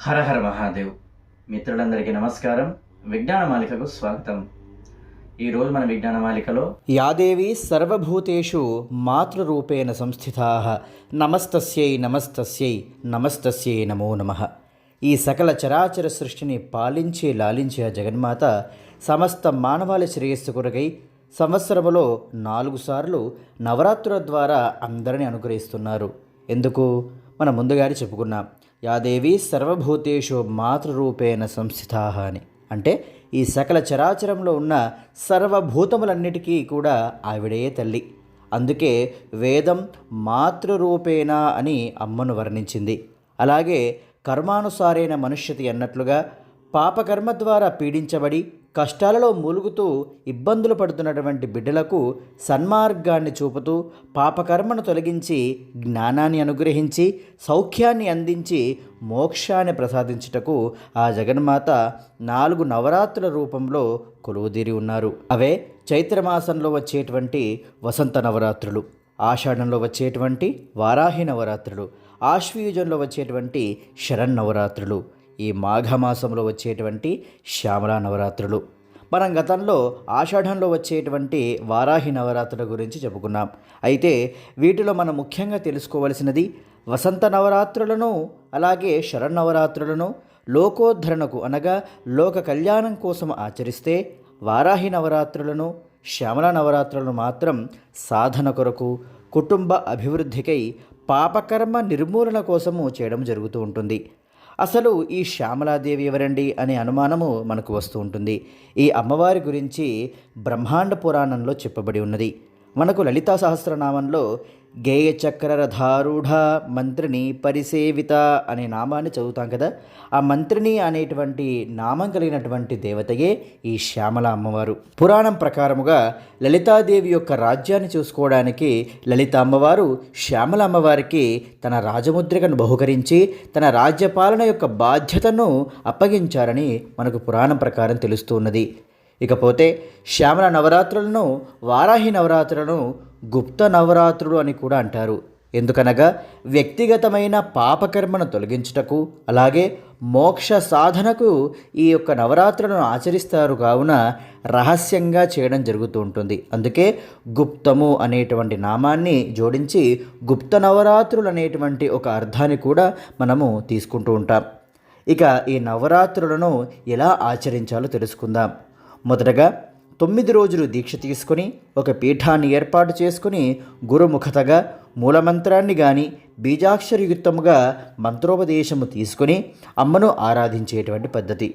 హర హర మహాదేవ్. మిత్రులందరికీ నమస్కారం. విజ్ఞానమాలికకు స్వాగతం. ఈరోజు మన విజ్ఞానమాలికలో యాదేవి సర్వభూతేషు మాతృరూపేణ సంస్థితా. నమస్తస్యై నమస్తస్యై నమస్తస్యై నమో నమ. ఈ సకల చరాచర సృష్టిని పాలించి లాలించే జగన్మాత సమస్త మానవాళి శ్రేయస్సు కొరకై సంవత్సరములో నాలుగు సార్లు నవరాత్రుల ద్వారా అందరిని అనుగ్రహిస్తున్నారు. ఎందుకు? మనం ముందుగానే చెప్పుకున్నాం యాదేవి సర్వభూతేషు మాతృరూపేణ సంస్థితాహ అని. అంటే ఈ సకల చరాచరంలో ఉన్న సర్వభూతములన్నిటికీ కూడా ఆవిడే తల్లి. అందుకే వేదం మాతృరూపేణ అని అమ్మను వర్ణించింది. అలాగే కర్మానుసారైన మనుష్యతి అన్నట్లుగా పాపకర్మ ద్వారా పీడించబడి కష్టాలలో మూలుగుతూ ఇబ్బందులు పడుతున్నటువంటి బిడ్డలకు సన్మార్గాన్ని చూపుతూ పాపకర్మను తొలగించి జ్ఞానాన్ని అనుగ్రహించి సౌఖ్యాన్ని అందించి మోక్షాన్ని ప్రసాదించుటకు ఆ జగన్మాత నాలుగు నవరాత్రుల రూపంలో కొలువుదీరి ఉన్నారు. అవే చైత్రమాసంలో వచ్చేటువంటి వసంత నవరాత్రులు ఆషాఢంలో వచ్చేటువంటి వారాహి నవరాత్రులు ఆశ్వయుజంలో వచ్చేటువంటి శరన్నవరాత్రులు ఈ మాఘమాసంలో వచ్చేటువంటి శ్యామలా నవరాత్రులు. మనం గతంలో ఆషాఢంలో వచ్చేటువంటి వారాహి నవరాత్రుల గురించి చెప్పుకున్నాం. అయితే వీటిలో మనం ముఖ్యంగా తెలుసుకోవలసినది వసంత నవరాత్రులను అలాగే శరన్నవరాత్రులను లోకోద్ధరణకు అనగా లోక కళ్యాణం కోసం ఆచరిస్తే వారాహి నవరాత్రులను శ్యామల నవరాత్రులను మాత్రం సాధన కొరకు కుటుంబ అభివృద్ధికై పాపకర్మ నిర్మూలన కోసము చేయడం జరుగుతూ ఉంటుంది. అసలు ఈ శ్యామలాదేవి ఎవరండి అనే అనుమానము మనకు వస్తూ ఉంటుంది. ఈ అమ్మవారి గురించి బ్రహ్మాండ పురాణంలో చెప్పబడి ఉన్నది. మనకు లలితా సహస్రనామంలో గేయ చక్రరధారూఢ మంత్రిని పరిసేవిత అనే నామాన్ని చదువుతాం కదా. ఆ మంత్రిని అనేటువంటి నామం కలిగినటువంటి దేవతయే ఈ శ్యామల అమ్మవారు. పురాణం ప్రకారముగా లలితాదేవి యొక్క రాజ్యాన్ని చూసుకోవడానికి లలిత అమ్మవారు శ్యామల అమ్మవారికి తన రాజముద్రికను బహుకరించి తన రాజ్యపాలన యొక్క బాధ్యతను అప్పగించారని మనకు పురాణం ప్రకారం తెలుస్తున్నది ఇకపోతే శ్యామల నవరాత్రులను వారాహి నవరాత్రులను గుప్త నవరాత్రులు అని కూడా అంటారు. ఎందుకనగా వ్యక్తిగతమైన పాపకర్మను తొలగించుటకు అలాగే మోక్ష సాధనకు ఈ యొక్క నవరాత్రులను ఆచరిస్తారు కావున రహస్యంగా చేయడం జరుగుతూ ఉంటుంది. అందుకే గుప్తము అనేటువంటి నామాన్ని జోడించి గుప్త నవరాత్రులు అనేటువంటి ఒక అర్థాన్ని కూడా మనము తీసుకుంటూ ఉంటాం. ఇక ఈ నవరాత్రులను ఎలా ఆచరించాలో తెలుసుకుందాం. మొదటగా తొమ్మిది రోజులు దీక్ష తీసుకొని ఒక పీఠాన్ని ఏర్పాటు చేసుకుని గురుముఖతగా మూలమంత్రాన్ని గాని బీజాక్షరయుక్తముగా మంత్రోపదేశము తీసుకుని అమ్మను ఆరాధించేటువంటి పద్ధతి.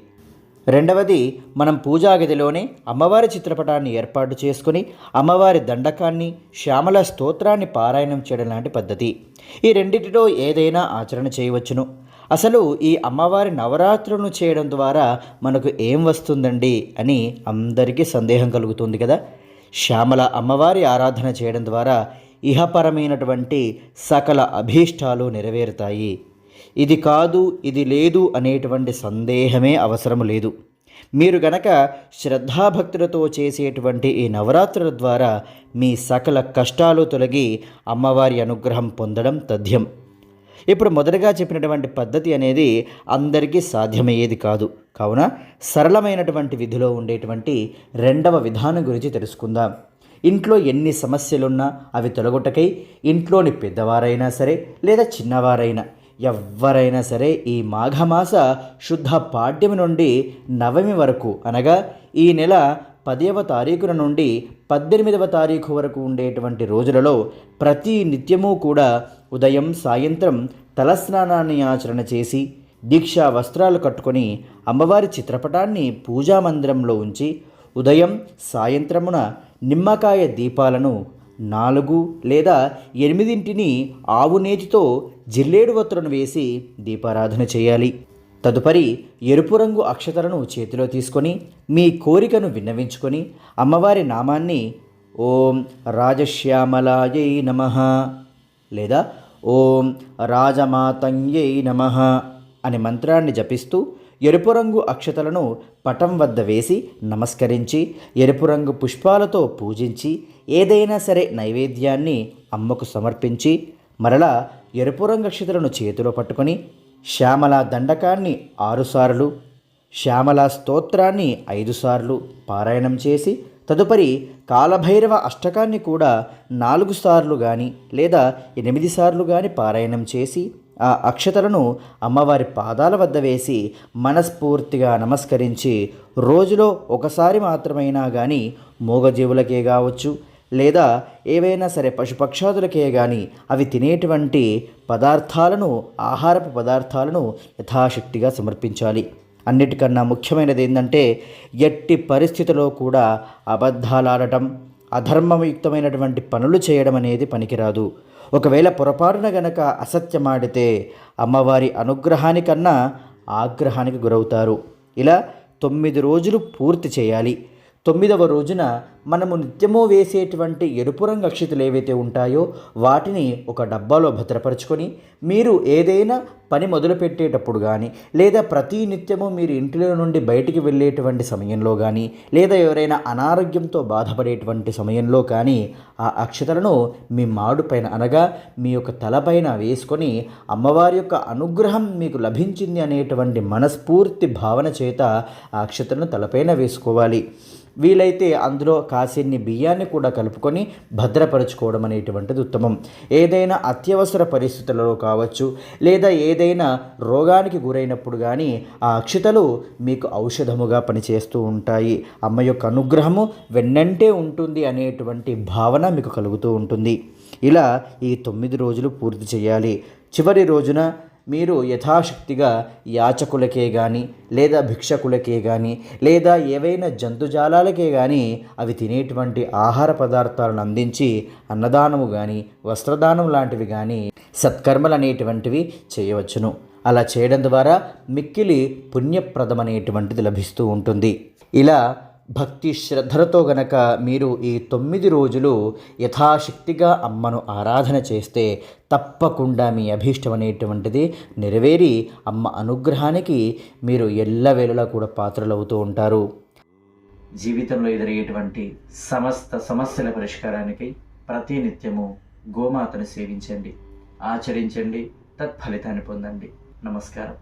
రెండవది మనం పూజాగదిలోనే అమ్మవారి చిత్రపటాన్ని ఏర్పాటు చేసుకుని అమ్మవారి దండకాన్ని శ్యామల స్తోత్రాన్ని పారాయణం చేయడం లాంటి పద్ధతి. ఈ రెండింటిలో ఏదైనా ఆచరణ చేయవచ్చును. అసలు ఈ అమ్మవారి నవరాత్రులను చేయడం ద్వారా మనకు ఏం వస్తుందండి అని అందరికీ సందేహం కలుగుతుంది కదా. శ్యామల అమ్మవారి ఆరాధన చేయడం ద్వారా ఇహపరమైనటువంటి సకల అభీష్టాలు నెరవేరుతాయి. ఇది కాదు ఇది లేదు అనేటువంటి సందేహమే అవసరం లేదు. మీరు గనక శ్రద్ధాభక్తులతో చేసేటువంటి ఈ నవరాత్రుల ద్వారా మీ సకల కష్టాలు తొలగి అమ్మవారి అనుగ్రహం పొందడం తథ్యం. ఇప్పుడు మొదటగా చెప్పినటువంటి పద్ధతి అనేది అందరికీ సాధ్యమయ్యేది కాదు. కావున సరళమైనటువంటి విధిలో ఉండేటువంటి రెండవ విధానం గురించి తెలుసుకుందాం. ఇంట్లో ఎన్ని సమస్యలున్నా అవి తొలగొట్టకై ఇంట్లోని పెద్దవారైనా సరే లేదా చిన్నవారైనా ఎవరైనా సరే ఈ మాఘమాస శుద్ధ పాడ్యమి నుండి నవమి వరకు అనగా ఈ నెల పదవ తారీఖున నుండి పద్దెనిమిదవ తారీఖు వరకు ఉండేటువంటి రోజులలో ప్రతి నిత్యము కూడా ఉదయం సాయంత్రం తలస్నానాన్ని ఆచరణ చేసి దీక్షా వస్త్రాలు కట్టుకొని అమ్మవారి చిత్రపటాన్ని పూజా మందిరంలో ఉంచి ఉదయం సాయంత్రమున నిమ్మకాయ దీపాలను నాలుగు లేదా ఎనిమిదింటిని ఆవు నేతితో జిల్లేడు వత్తులను వేసి దీపారాధన చేయాలి. తదుపరి ఎరుపు రంగు అక్షతలను చేతిలో తీసుకొని మీ కోరికను విన్నవించుకొని అమ్మవారి నామాన్ని ఓం రాజశ్యామలాయై నమ లేదా ఓం రాజమాతంగ్యై నమ అనే మంత్రాన్ని జపిస్తూ ఎరుపు రంగు అక్షతలను పటం వద్ద వేసి నమస్కరించి ఎరుపు రంగు పుష్పాలతో పూజించి ఏదైనా సరే నైవేద్యాన్ని అమ్మకు సమర్పించి మరలా ఎరుపు రంగు అక్షతలను చేతిలో పట్టుకొని శ్యామల దండకాన్ని ఆరుసార్లు శ్యామల స్తోత్రాన్ని ఐదుసార్లు పారాయణం చేసి తదుపరి కాలభైరవ అష్టకాన్ని కూడా నాలుగు సార్లు కానీ లేదా ఎనిమిది సార్లు కానీ పారాయణం చేసి ఆ అక్షతలను అమ్మవారి పాదాల వద్ద వేసి మనస్ఫూర్తిగా నమస్కరించి రోజులో ఒకసారి మాత్రమైనా కానీ మూగజీవులకే కావచ్చు లేదా ఏవైనా సరే పశుపక్షాదులకే కానీ అవి తినేటువంటి పదార్థాలను ఆహారపు పదార్థాలను యథాశక్తిగా సమర్పించాలి. అన్నిటికన్నా ముఖ్యమైనది ఏంటంటే ఎట్టి పరిస్థితిలో కూడా అబద్ధాలాడటం అధర్మయుక్తమైనటువంటి పనులు చేయడం అనేది పనికిరాదు. ఒకవేళ పొరపాటున గనక అసత్యమాడితే అమ్మవారి అనుగ్రహానికన్నా ఆగ్రహానికి గురవుతారు. ఇలా తొమ్మిది రోజులు పూర్తి చేయాలి. తొమ్మిదవ రోజున మనము నిత్యము వేసేటువంటి ఎరుపు రంగు అక్షతలు ఏవైతే ఉంటాయో వాటిని ఒక డబ్బాలో భద్రపరచుకొని మీరు ఏదైనా పని మొదలుపెట్టేటప్పుడు కానీ లేదా ప్రతి నిత్యము మీరు ఇంటిలో నుండి బయటికి వెళ్ళేటువంటి సమయంలో కానీ లేదా ఎవరైనా అనారోగ్యంతో బాధపడేటువంటి సమయంలో కానీ ఆ అక్షతలను మీ మాడు పైన అనగా మీ యొక్క తలపైన వేసుకొని అమ్మవారి యొక్క అనుగ్రహం మీకు లభించింది అనేటువంటి మనస్ఫూర్తి భావన చేత ఆ అక్షతలను తలపైన వేసుకోవాలి. వీలైతే అందులో కాసిన్ని బియ్యాన్ని కూడా కలుపుకొని భద్రపరచుకోవడం అనేటువంటిది ఉత్తమం. ఏదైనా అత్యవసర పరిస్థితులలో కావచ్చు లేదా ఏదైనా రోగానికి గురైనప్పుడు కానీ ఆ అక్షతలు మీకు ఔషధముగా పనిచేస్తూ ఉంటాయి. అమ్మ యొక్క అనుగ్రహము వెన్నంటే ఉంటుంది అనేటువంటి భావన మీకు కలుగుతూ ఉంటుంది. ఇలా ఈ తొమ్మిది రోజులు పూర్తి చేయాలి. చివరి రోజున మీరు యథాశక్తిగా యాచకులకే కానీ లేదా భిక్షకులకే కానీ లేదా ఏవైనా జంతుజాలాలకే కానీ అవి తినేటువంటి ఆహార పదార్థాలను అందించి అన్నదానము కానీ వస్త్రదానం లాంటివి కానీ సత్కర్మలు అనేటువంటివి చేయవచ్చును. అలా చేయడం ద్వారా మిక్కిలి పుణ్యప్రదమనేటువంటిది లభిస్తూ ఉంటుంది. ఇలా భక్తి శ్రద్ధలతో గనక మీరు ఈ తొమ్మిది రోజులు యథాశక్తిగా అమ్మను ఆరాధన చేస్తే తప్పకుండా మీ అభీష్టం అనేటువంటిది నెరవేరి అమ్మ అనుగ్రహానికి మీరు ఎల్లవేళలా కూడా పాత్రలవుతూ ఉంటారు. జీవితంలో ఎదురయ్యేటువంటి సమస్త సమస్యల పరిష్కారానికి ప్రతినిత్యము గోమాతను సేవించండి ఆచరించండి తత్ఫలితాన్ని పొందండి. నమస్కారం.